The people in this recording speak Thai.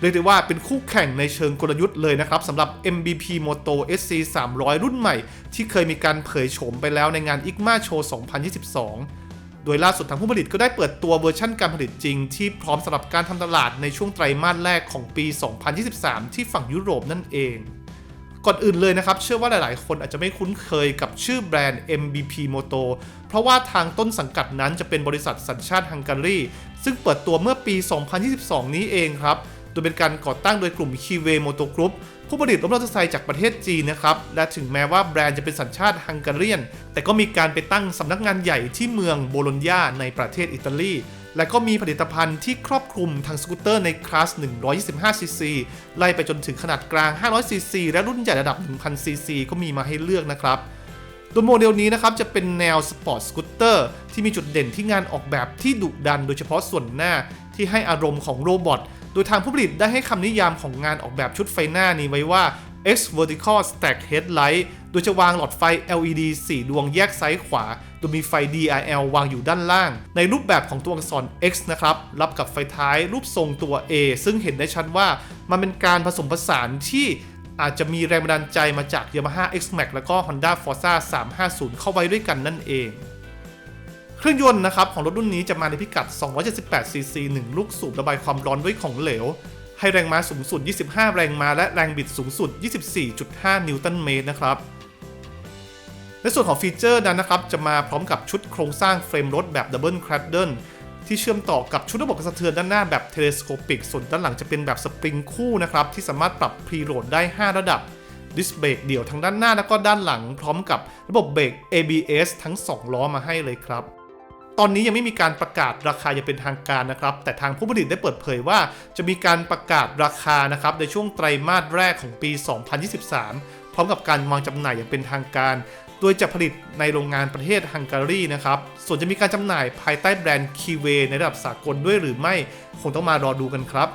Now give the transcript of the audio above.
เรียกได้ว่าเป็นคู่แข่งในเชิงกลยุทธ์เลยนะครับสำหรับ MBP Moto SC 300 รุ่นใหม่ ที่เคยมีการเผยโฉมไปแล้วในงาน ICMA Show 2022 โดยล่าสุดทางผู้ผลิตก็ได้เปิดตัวเวอร์ชั่นการผลิตจริง ที่พร้อมสำหรับการทำตลาดในช่วงไตรมาสแรกของปี 2023 ที่ฝั่งยุโรปนั่นเองก่อนอื่นเลยนะครับ เชื่อว่าหลาย ๆ คนอาจจะไม่คุ้นเคยกับชื่อแบรนด์ MBP Moto เพราะว่าทางต้นสังกัดนั้นจะเป็นบริษัทสัญชาติฮังการี ซึ่งเปิดตัวเมื่อปี 2022 นี้เองครับ โดยเป็นการก่อตั้งโดยกลุ่ม k i w e Moto Group ผู้ผลิตรถมอเตอร์ไซค์จากประเทศจีนนะครับ และถึงแม้ว่าแบรนด์จะเป็นสัญชาติฮังการีนแต่ก็มีการไปตั้งสำนักงานใหญ่ที่เมืองโบโลญญาในประเทศอิตาลี และก็มีผลิตภัณฑ์ที่ครอบคลุมทั้งสกูตเตอร์ในคลาส 125cc ไล่ไปจนถึงขนาดกลาง 500cc และรุ่นใหญ่ระดับ 1000cc ก็มีมาให้เลือกนะครับโดยโมเดลนี้นะครับจะเป็นแนวสปอร์ตสกูตเตอร์ที่มีจุดเด่นที่งานออกแบบที่ดุดันโดยเฉพาะส่วนหน้าที่ให้อารมณ์ของโรบอท โดยทางผู้ผลิตได้ให้คำนิยามของงานออกแบบชุดไฟหน้านี้ไว้ว่า X Vertical Stack Headlight โดยจะวางหลอดไฟ LED 4 ดวงแยกซ้ายขวา โดยมีไฟ DRL วางอยู่ด้านล่าง ในรูปแบบของตัวอักษร X นะครับ รับกับไฟท้ายรูปทรงตัว A ซึ่งเห็นได้ชัดว่ามันเป็นการผสมผสานที่อาจจะมีแรงบันดาลใจมาจาก Yamaha X-Max แล้วก็ Honda Forza 350 เข้าไว้ด้วยกันนั่นเอง เครื่องยนต์นะครับของรถรุ่นนี้จะมาในพิกัด 278cc 1 ลูกสูบระบายความร้อนด้วยของเหลว ให้แรงม้าสูงสุด 25 แรงม้าและแรงบิดสูงสุด 24.5 นิวตันเมตรนะครับ ในส่วนของฟีเจอร์นั้นนะครับจะมาพร้อมกับชุดโครงสร้างเฟรมรถแบบดับเบิลครัดเดิลที่เชื่อมต่อกับชุดระบบกระสะเทือนด้านหน้าแบบเทเลสโคปิก ส่วนด้านหลังจะเป็นแบบสปริงคู่นะครับที่สามารถปรับพรีโหลดได้ 5 ระดับดิสเบรกเดี่ยวทั้งด้านหน้าแล้วก็ด้านหลัง พร้อมกับระบบเบรก ABS ทั้ง 2 ล้อมาให้เลยครับ ตอนนี้ยังไม่มีการประกาศราคาอย่างเป็นทางการนะครับ แต่ทางผู้ผลิตได้เปิดเผยว่า จะมีการประกาศราคานะครับในช่วงไตรมาสแรกของปี 2023 พร้อมกับการวางจำหน่ายอย่างเป็นทางการ โดยจะผลิตในโรงงานประเทศฮังการีนะครับ ส่วนจะมีการจำหน่ายภายใต้แบรนด์คีเวในระดับสากลด้วยหรือไม่ คงต้องมารอดูกันครับ